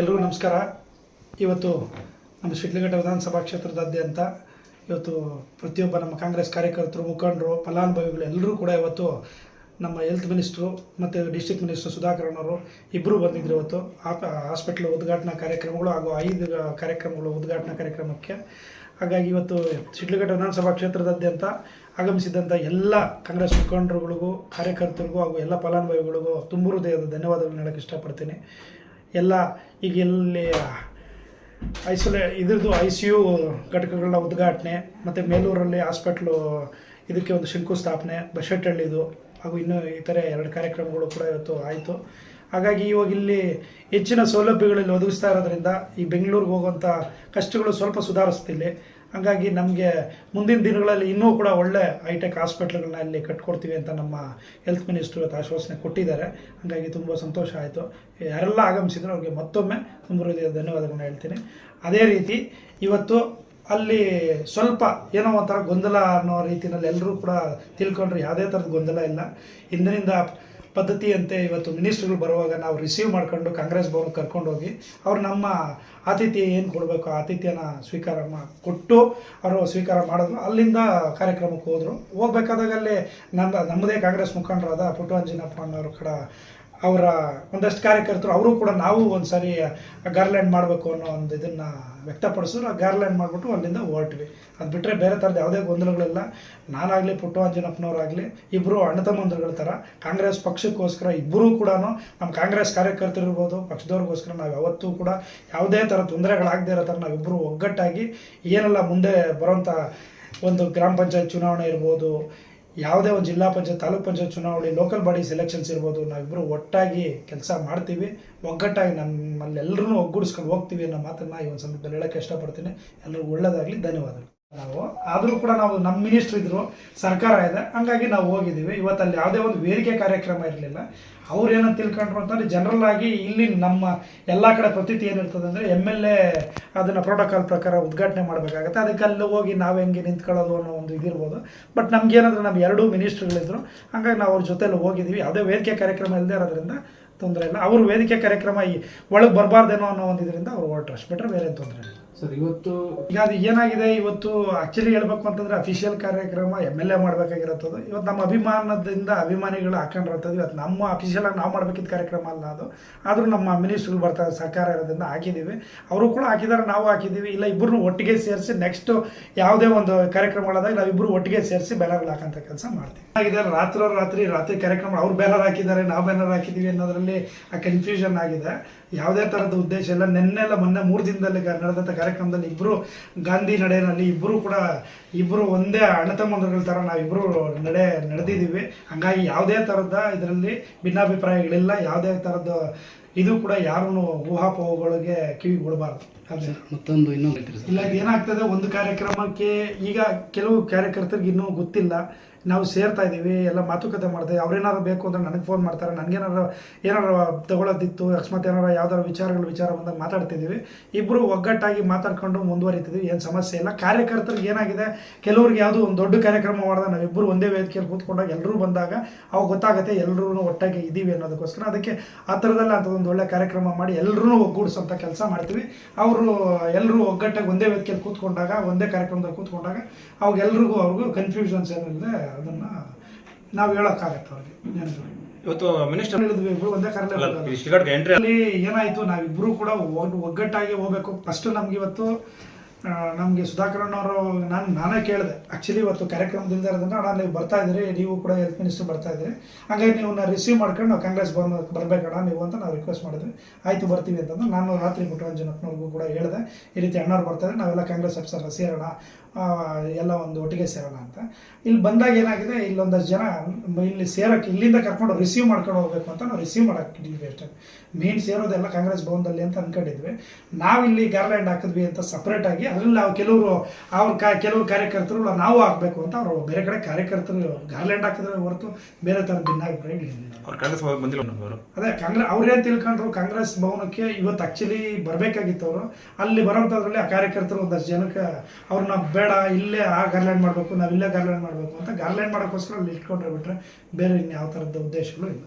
ಎಲ್ರಿಗೂ ನಮಸ್ಕಾರ. ಇವತ್ತು ನಮ್ಮ ಶಿಡ್ಲಘಟ್ಟ ವಿಧಾನಸಭಾ ಕ್ಷೇತ್ರದಾದ್ಯಂತ ಇವತ್ತು ಪ್ರತಿಯೊಬ್ಬ ನಮ್ಮ ಕಾಂಗ್ರೆಸ್ ಕಾರ್ಯಕರ್ತರು, ಮುಖಂಡರು, ಫಲಾನುಭವಿಗಳು ಎಲ್ಲರೂ ಕೂಡ ಇವತ್ತು ನಮ್ಮ ಹೆಲ್ತ್ ಮಿನಿಸ್ಟ್ರು ಮತ್ತು ಡಿಸ್ಟಿಕ್ ಮಿನಿಸ್ಟ್ರು ಸುಧಾಕರನ್ ಅವರು ಇಬ್ಬರು ಬಂದಿದ್ರು ಇವತ್ತು. ಹಾಸ್ಪಿಟ್ಲ್ ಉದ್ಘಾಟನಾ ಕಾರ್ಯಕ್ರಮಗಳು ಹಾಗೂ ಐದು ಕಾರ್ಯಕ್ರಮಗಳು ಉದ್ಘಾಟನಾ ಕಾರ್ಯಕ್ರಮಕ್ಕೆ. ಹಾಗಾಗಿ ಇವತ್ತು ಶಿಡ್ಲಘಟ್ಟ ವಿಧಾನಸಭಾ ಕ್ಷೇತ್ರದಾದ್ಯಂತ ಆಗಮಿಸಿದಂಥ ಎಲ್ಲ ಕಾಂಗ್ರೆಸ್ ಮುಖಂಡರುಗಳಿಗೂ, ಕಾರ್ಯಕರ್ತರಿಗೂ ಹಾಗೂ ಎಲ್ಲ ಫಲಾನುಭವಿಗಳಿಗೂ ತುಂಬ ಹೃದಯದ ಧನ್ಯವಾದಗಳನ್ನ ಹೇಳಕ್ಕೆ ಇಷ್ಟಪಡ್ತೀನಿ. ಎಲ್ಲ ಈಗ ಇಲ್ಲಿ ಐಸೋಲೇ, ಇದ್ರದ್ದು ಐ ಸಿ ಯು ಘಟಕಗಳ ಉದ್ಘಾಟನೆ, ಮತ್ತು ಮೇಲೂರಲ್ಲಿ ಹಾಸ್ಪಿಟ್ಲು, ಇದಕ್ಕೆ ಒಂದು ಶಂಕುಸ್ಥಾಪನೆ ಬಶೆಟ್ಟಹಳ್ಳಿದು ಹಾಗೂ ಇನ್ನೂ ಇತರೆ ಎರಡು ಕಾರ್ಯಕ್ರಮಗಳು ಕೂಡ ಇವತ್ತು ಆಯಿತು. ಹಾಗಾಗಿ ಇವಾಗ ಇಲ್ಲಿ ಹೆಚ್ಚಿನ ಸೌಲಭ್ಯಗಳಲ್ಲಿ ಒದಗಿಸ್ತಾ ಇರೋದ್ರಿಂದ ಈ ಬೆಂಗಳೂರಿಗೆ ಹೋಗುವಂಥ ಕಷ್ಟಗಳು ಸ್ವಲ್ಪ ಸುಧಾರಿಸ್ತಿಲ್ಲಿ ಹಾಗಾಗಿ ನಮಗೆ ಮುಂದಿನ ದಿನಗಳಲ್ಲಿ ಇನ್ನೂ ಕೂಡ ಒಳ್ಳೆ ಹೈಟೆಕ್ ಹಾಸ್ಪಿಟ್ಲ್ಗಳನ್ನ ಇಲ್ಲಿ ಕಟ್ಕೊಡ್ತೀವಿ ಅಂತ ನಮ್ಮ ಹೆಲ್ತ್ ಮಿನಿಸ್ಟ್ರು ಇವತ್ತು ಆಶ್ವಾಸನೆ ಕೊಟ್ಟಿದ್ದಾರೆ. ಹಾಗಾಗಿ ತುಂಬ ಸಂತೋಷ ಆಯಿತು. ಯಾರೆಲ್ಲ ಆಗಮಿಸಿದ್ರು ಅವ್ರಿಗೆ ಮತ್ತೊಮ್ಮೆ ತುಂಬ ಹೃದಯ ಧನ್ಯವಾದಗಳನ್ನ ಹೇಳ್ತೀನಿ. ಅದೇ ರೀತಿ ಇವತ್ತು ಅಲ್ಲಿ ಸ್ವಲ್ಪ ಏನೋ ಒಂಥರ ಗೊಂದಲ ಅನ್ನೋ ರೀತಿಯಲ್ಲಿ ಎಲ್ಲರೂ ಕೂಡ ತಿಳ್ಕೊಂಡ್ರೆ ಯಾವುದೇ ಥರದ ಗೊಂದಲ ಇಲ್ಲ. ಇಂದಿನಿಂದ ಪದ್ಧತಿಯಂತೆ ಇವತ್ತು ಮಿನಿಸ್ಟ್ರುಗಳು ಬರುವಾಗ ನಾವು ರಿಸೀವ್ ಮಾಡ್ಕೊಂಡು ಕಾಂಗ್ರೆಸ್ ಭವನಕ್ಕೆ ಕರ್ಕೊಂಡು ಹೋಗಿ ಅವ್ರು ನಮ್ಮ ಆತಿಥ್ಯ ಏನು ಕೊಡಬೇಕು ಆತಿಥ್ಯನ ಸ್ವೀಕಾರ ಮಾ, ಕೊಟ್ಟು ಅವರು ಸ್ವೀಕಾರ ಮಾಡಿದ್ರು. ಅಲ್ಲಿಂದ ಕಾರ್ಯಕ್ರಮಕ್ಕೆ ಹೋದರು. ಹೋಗ್ಬೇಕಾದಾಗ ಅಲ್ಲಿ ನಮ್ಮ ನಮ್ಮದೇ ಕಾಂಗ್ರೆಸ್ ಮುಖಂಡರಾದ ಪುಟ್ಟವಂಜಿನಪ್ಪನವರು ಕೂಡ ಅವರ ಒಂದಷ್ಟು ಕಾರ್ಯಕರ್ತರು, ಅವರು ಕೂಡ ನಾವು ಒಂದು ಸಾರಿ ಗಾರ್ಲ್ಯಾಂಡ್ ಮಾಡಬೇಕು ಅನ್ನೋ ಒಂದು ಇದನ್ನು ವ್ಯಕ್ತಪಡಿಸಿದ್ರು. ಆ ಗಾರ್ಲ್ಯಾಂಡ್ ಮಾಡಿಬಿಟ್ಟು ಅಲ್ಲಿಂದ ಹೊರಟ್ವಿ. ಅದು ಬಿಟ್ಟರೆ ಬೇರೆ ಥರದ ಯಾವುದೇ ಗೊಂದಲಗಳಿಲ್ಲ. ನಾನಾಗಲಿ ಪುಟ್ಟವಂಜನಪ್ಪನವರಾಗಲಿ ಇಬ್ಬರು ಅಣ್ಣ ತಮ್ಮಂದಿರುಗಳ ಥರ, ಕಾಂಗ್ರೆಸ್ ಪಕ್ಷಕ್ಕೋಸ್ಕರ ಇಬ್ಬರೂ ಕೂಡ ನಮ್ಮ ಕಾಂಗ್ರೆಸ್ ಕಾರ್ಯಕರ್ತರು ಇರ್ಬೋದು, ಪಕ್ಷದವ್ರಿಗೋಸ್ಕರ ನಾವು ಯಾವತ್ತೂ ಕೂಡ ಯಾವುದೇ ಥರ ತೊಂದರೆಗಳಾಗದೇ ಇರೋ ಥರ ನಾವಿಬ್ಬರು ಒಗ್ಗಟ್ಟಾಗಿ, ಏನೆಲ್ಲ ಮುಂದೆ ಬರೋಂಥ ಒಂದು ಗ್ರಾಮ ಪಂಚಾಯತ್ ಚುನಾವಣೆ ಇರ್ಬೋದು ಯಾವುದೇ ಒಂದು ಜಿಲ್ಲಾ ಪಂಚಾಯತ್, ತಾಲೂಕ್ ಪಂಚಾಯತ್ ಚುನಾವಣೆ ಲೋಕಲ್ ಬಾಡಿ ಸೆಲೆಕ್ಷನ್ಸ್ ಇರ್ಬೋದು ನಾವಿಬ್ಬರು ಒಟ್ಟಾಗಿ ಕೆಲಸ ಮಾಡ್ತೀವಿ. ಒಗ್ಗಟ್ಟಾಗಿ ನಮ್ಮಲ್ಲೆಲ್ಲರೂ ಒಗ್ಗೂಡಿಸ್ಕೊಂಡು ಹೋಗ್ತೀವಿ ಅನ್ನೋ ಮಾತನ್ನು ಈ ಒಂದು ಸಂದರ್ಭದಲ್ಲಿ ಹೇಳೋಕ್ಕೆ ಇಷ್ಟಪಡ್ತೀನಿ. ಎಲ್ಲರಿಗೂ ಒಳ್ಳೆಯದಾಗಲಿ ಧನ್ಯವಾದಗಳು. ನಾವು. ಆದರೂ ಕೂಡ ನಾವು ನಮ್ಮ ಮಿನಿಸ್ಟ್ರ್ ಇದ್ರು ಸರ್ಕಾರ ಇದೆ. ಹಂಗಾಗಿ ನಾವು ಹೋಗಿದ್ದೀವಿ. ಇವತ್ತು ಅಲ್ಲಿ ಯಾವುದೇ ಒಂದು ವೇದಿಕೆ ಕಾರ್ಯಕ್ರಮ ಇರಲಿಲ್ಲ. ಅವ್ರು ಏನಂತ ತಿಳ್ಕೊಂಡ್ರು ಅಂತಂದ್ರೆ ಜನರಲ್ ಆಗಿ ಇಲ್ಲಿ ನಮ್ಮ ಎಲ್ಲ ಕಡೆ ಪ್ರತೀತಿ ಏನಿರ್ತದೆ ಅಂದರೆ ಎಂ ಎಲ್ ಎ ಅದನ್ನು ಪ್ರೋಟೋಕಾಲ್ ಪ್ರಕಾರ ಉದ್ಘಾಟನೆ ಮಾಡಬೇಕಾಗತ್ತೆ. ಅದಕ್ಕೆ ಅಲ್ಲಿ ಹೋಗಿ ನಾವು ಹೆಂಗೆ ನಿಂತ್ಕೊಳ್ಳೋದು ಅನ್ನೋ ಒಂದು ಇದಿರ್ಬೋದು ಬಟ್ ನಮ್ಗೇನಂದ್ರೆ ನಮ್ಮ ಎರಡೂ ಮಿನಿಸ್ಟ್ರುಗಳಿದ್ರು ಹಂಗಾಗಿ ನಾವು ಅವ್ರ ಜೊತೆಲಿ ಹೋಗಿದ್ದೀವಿ. ಯಾವುದೇ ವೇದಿಕೆ ಕಾರ್ಯಕ್ರಮ ಇಲ್ಲದೆ ಇರೋದ್ರಿಂದ ತೊಂದರೆ ಇಲ್ಲ. ಅವರು ವೇದಿಕೆ ಕಾರ್ಯಕ್ರಮ ಈ ಒಳಗೆ ಬರಬಾರ್ದೇನೋ ಅನ್ನೋ ಒಂದು ಇದರಿಂದ ಅವ್ರು ಹೊರಟ್ರು ಅಷ್ಟು ಬಿಟ್ಟರೆ ಬೇರೆ ತೊಂದರೆ ಇಲ್ಲ. ಸರ್ ಇವತ್ತು ಈಗ ಅದು ಏನಾಗಿದೆ? ಇವತ್ತು ಆಕ್ಚುಲಿ ಹೇಳ್ಬೇಕು ಅಂತಂದ್ರೆ ಅಫಿಷಿಯಲ್ ಕಾರ್ಯಕ್ರಮ ಎಂ ಎಲ್ ಎ ಮಾಡ್ಬೇಕಾಗಿರತ್ತದು. ಇವತ್ತು ನಮ್ಮ ಅಭಿಮಾನದಿಂದ ಅಭಿಮಾನಿಗಳು ಹಾಕೊಂಡಿರ್ತದೆ ಇವತ್ತು ನಮ್ಮ ಅಫಿಷಿಯಲ್ ಆಗಿ ನಾವು ಮಾಡಬೇಕಿದ್ದ ಕಾರ್ಯಕ್ರಮ ಅಲ್ಲ ಅದು. ಆದರೂ ನಮ್ಮ ಮಿನಿಸ್ಟ್ರುಗಳು ಬರ್ತಾರೆ ಸರ್ಕಾರ ಇರೋದ್ರಿಂದ ಹಾಕಿದ್ದೀವಿ. ಅವರು ಕೂಡ ಹಾಕಿದ್ದಾರೆ ನಾವು ಹಾಕಿದ್ದೀವಿ. ಇಲ್ಲ ಇಬ್ಬರು ಒಟ್ಟಿಗೆ ಸೇರಿಸಿ ನೆಕ್ಸ್ಟ್ ಯಾವುದೇ ಒಂದು ಕಾರ್ಯಕ್ರಮಗಳಾದಾಗ ನಾವಿಬ್ಬರು ಒಟ್ಟಿಗೆ ಸೇರಿಸಿ ಬ್ಯಾನರ್ಗಳು ಹಾಕೋಂಥ ಕೆಲಸ ಮಾಡ್ತೀವಿ. ಆಗಿದೆ ರಾತ್ರಿ ರಾತ್ರಿ ರಾತ್ರಿ ಕಾರ್ಯಕ್ರಮ ಅವ್ರು ಬ್ಯಾನರ್ ಹಾಕಿದ್ದಾರೆ ನಾವು ಬ್ಯಾನರ್ ಹಾಕಿದ್ದೀವಿ ಅನ್ನೋದರಲ್ಲಿ ಆ ಕನ್ಫ್ಯೂಷನ್ ಆಗಿದೆ. ಯಾವುದೇ ಥರದ ಉದ್ದೇಶ ಇಲ್ಲ. ನೆನ್ನೆಲ್ಲ ಮೊನ್ನೆ ಮೂರು ದಿನದಲ್ಲಿ ನಡೆದಂಥ ಕಾರ್ಯಕ್ರಮದಲ್ಲಿ ಇಬ್ಬರು ಗಾಂಧಿ ನಡೆಯಲ್ಲಿ ಇಬ್ಬರು ಕೂಡ ಇಬ್ಬರು ಒಂದೇ ಅಣ್ಣತಮ್ಮಂದ್ರಗಳ ಥರ ನಾವಿಬ್ಬರು ನಡೆ ನಡೆದಿದ್ದೀವಿ. ಹಂಗಾಗಿ ಯಾವುದೇ ಥರದ ಇದರಲ್ಲಿ ಭಿನ್ನಾಭಿಪ್ರಾಯಗಳಿಲ್ಲ. ಯಾವುದೇ ಥರದ ಇದು ಕೂಡ ಯಾರೂ ಊಹಾಪೋಹಗಳಿಗೆ ಕಿವಿ ಕೊಡಬಾರ್ದು. ಮತ್ತೊಂದು ಇನ್ನೊಂದು ಇಲ್ಲ ಏನಾಗ್ತದೆ ಒಂದು ಕಾರ್ಯಕ್ರಮಕ್ಕೆ ಈಗ ಕೆಲವು ಕಾರ್ಯಕರ್ತರಿಗೆ ಇನ್ನೂ ಗೊತ್ತಿಲ್ಲ. ನಾವು ಸೇರ್ತಾ ಇದ್ದೀವಿ ಎಲ್ಲ ಮಾತುಕತೆ ಮಾಡ್ತೇವೆ ಅವ್ರೇನಾದ್ರು ಬೇಕು ಅಂದ್ರೆ ನನಗೆ ಫೋನ್ ಮಾಡ್ತಾರೆ ನನಗೇನಾರು ಏನಾರು ತಗೊಳ್ಳೋದಿತ್ತು ಅಕಸ್ಮಾತ್ ಏನಾರು ಯಾವ್ದಾದ್ರು ವಿಚಾರಗಳ ವಿಚಾರ ಬಂದಾಗ ಮಾತಾಡ್ತಿದ್ದೀವಿ. ಇಬ್ಬರು ಒಗ್ಗಟ್ಟಾಗಿ ಮಾತಾಡ್ಕೊಂಡು ಮುಂದುವರಿತಿದ್ವಿ ಏನು ಸಮಸ್ಯೆ ಇಲ್ಲ. ಕಾರ್ಯಕರ್ತರಿಗೆ ಏನಾಗಿದೆ ಕೆಲವ್ರಿಗೆ ಯಾವುದೋ ಒಂದು ದೊಡ್ಡ ಕಾರ್ಯಕ್ರಮ ಮಾಡಿದಾಗ ನಾವಿಬ್ಬರು ಒಂದೇ ವೇದಿಕೆಯಲ್ಲಿ ಕೂತ್ಕೊಂಡಾಗ ಎಲ್ಲರೂ ಬಂದಾಗ ಅವಾಗ ಗೊತ್ತಾಗುತ್ತೆ ಎಲ್ಲರೂ ಒಟ್ಟಾಗಿ ಇದ್ದೀವಿ ಅನ್ನೋದಕ್ಕೋಸ್ಕರ. ಅದಕ್ಕೆ ಆ ಥರದಲ್ಲಿ ಅಂತ ಒಂದು ಒಳ್ಳೆ ಕಾರ್ಯಕ್ರಮ ಮಾಡಿ ಎಲ್ಲರೂ ಒಗ್ಗೂಡಿಸೋಂಥ ಕೆಲಸ ಮಾಡ್ತೀವಿ. ಅವರು ಎಲ್ಲರೂ ಒಗ್ಗಟ್ಟಾಗಿ ಒಂದೇ ವೇದಿಕೆಯಲ್ಲಿ ಕೂತ್ಕೊಂಡಾಗ ಒಂದೇ ಕಾರ್ಯಕ್ರಮದಲ್ಲಿ ಕೂತ್ಕೊಂಡಾಗ ಅವಾಗ ಎಲ್ರಿಗೂ ಅವ್ರಿಗೂ ಕನ್ಫ್ಯೂಷನ್ಸ್ ಏನಿದೆ ಅದನ್ನು ನಾವು ಹೇಳೋಕ್ಕಾಗತ್ತೆ ಅವ್ರಿಗೆ ಇವತ್ತು ಮಿನಿಸ್ಟರ್ ಹೇಳಿದ್ವಿ ಇಬ್ರು ಒಂದೇ ಕಾರಲ್ಲಿ ಏನಾಯ್ತು ನಾವಿಬ್ರು ಕೂಡ ಒಗ್- ಒಗ್ಗಟ್ಟಾಗಿ ಹೋಗ್ಬೇಕು. ಫಸ್ಟ್ ನಮ್ಗೆ ಇವತ್ತು ನಮ್ಗೆ ಸುಧಾಕರಣ್ಣವರು ನಾನು, ನಾನೇ ಕೇಳಿದೆ. ಆ್ಯಕ್ಚುಲಿ ಇವತ್ತು ಕಾರ್ಯಕ್ರಮದಿಂದ ಇರೋದನ್ನ ಅಣ್ಣ, ನೀವು ಬರ್ತಾ ಇದ್ದೀರಿ, ನೀವು ಕೂಡ ಹೆಲ್ತ್ ಮಿನಿಸ್ಟರ್ ಬರ್ತಾ ಇದ್ದೀರಿ. ಹಾಗಾಗಿ ನೀವು ರಿಸೀವ್ ಮಾಡ್ಕೊಂಡು ನಾವು ಕಾಂಗ್ರೆಸ್ ಬಂದು, ಬರಬೇಕಣ್ಣ, ನೀವು ಅಂತ ನಾವು ರಿಕ್ವೆಸ್ಟ್ ಮಾಡಿದ್ವಿ. ಆಯಿತು, ಬರ್ತೀವಿ ಅಂತಂದ್ರೆ ನಾನು ರಾತ್ರಿ ಮುಟ್ಟುವಂಜನಪ್ಪನವ್ರಿಗೂ ಕೂಡ ಹೇಳಿದೆ. ಈ ರೀತಿ ಅಣ್ಣವ್ರು ಬರ್ತಾರೆ ನಾವೆಲ್ಲ ಕಾಂಗ್ರೆಸ್ ಅಫ್ಸರ್ ಸೇರೋಣ. ಎಲ್ಲ ಒಂದು ಒಟ್ಟಿಗೆ ಸೇರೋಣ ಅಂತ. ಇಲ್ಲಿ ಬಂದಾಗ ಏನಾಗಿದೆ ಇಲ್ಲೊಂದಷ್ಟು ಜನ ಇಲ್ಲಿ ಸೇರೋಕ್ಕೆ ಇಲ್ಲಿಂದ ಕರ್ಕೊಂಡು ರಿಸೀವ್ ಮಾಡ್ಕೊಂಡು ಹೋಗ್ಬೇಕು ಅಂತ ನಾವು ರಿಸೀವ್ ಮಾಡೋಕ್ಕಿದ್ವಿ ಅಷ್ಟೇ. ಮೇನ್ ಸೇರೋದೆಲ್ಲ ಕಾಂಗ್ರೆಸ್ ಭವನದಲ್ಲಿ ಅಂತ ಅಂದ್ಕೊಂಡಿದ್ವಿ ನಾವು ಇಲ್ಲಿ ಗಾರ್ಲ್ಯಾಂಡ್ ಹಾಕಿದ್ವಿ ಅಂತ ಸಪ್ರೇಟಾಗಿ ಅದರಲ್ಲಿ ನಾವು ಕೆಲವರು ಅವ್ರ ಕಾ ಕೆಲವು ಕಾರ್ಯಕರ್ತರು ನಾವು ಹಾಕಬೇಕು ಅಂತ ಅವರು ಬೇರೆ ಕಡೆ ಕಾರ್ಯಕರ್ತರು ಗಾರ್ಲ್ಯಾಂಡ್ ಹಾಕಿದ್ರೆ ಹೊರತು ಬೇರೆ ಥರ ಭಿನ್ನ ಅಭಿಪ್ರಾಯ ಕಾಂಗ್ರೆಸ್ ಹೋಗಿ ಬಂದಿಲ್ಲ ನಮ್ಮವರು ಅದೇ ಕಾಂಗ್ರೆಸ್ ಅವ್ರೇನು ತಿಳ್ಕೊಂಡ್ರು ಕಾಂಗ್ರೆಸ್ ಭವನಕ್ಕೆ ಇವತ್ತು ಆಕ್ಚುಲಿ ಬರಬೇಕಾಗಿತ್ತು ಅವರು. ಅಲ್ಲಿ ಬರೋಂಥದ್ರಲ್ಲಿ ಆ ಕಾರ್ಯಕರ್ತರು ಒಂದಷ್ಟು ಜನಕ್ಕೆ ಅವ್ರನ್ನ ಬೇಡ ಇಲ್ಲೇ ಆ ಗಾರ್ಲ್ಯಾಂಡ್ ಮಾಡಬೇಕು, ನಾವಿಲ್ಲೇ ಇಲ್ಲೇ ಮಾಡಬೇಕು ಅಂತ ಗಾರ್ಲ್ಯಾಂಡ್ ಮಾಡೋಕ್ಕೋಸ್ಕರ ಅಲ್ಲಿ ಇಟ್ಕೊಂಡ್ರೆ ಬಿಟ್ಟರೆ ಬೇರೆ ಇನ್ಯಾವ ಥರದ ಉದ್ದೇಶಗಳು ಇಲ್ಲ.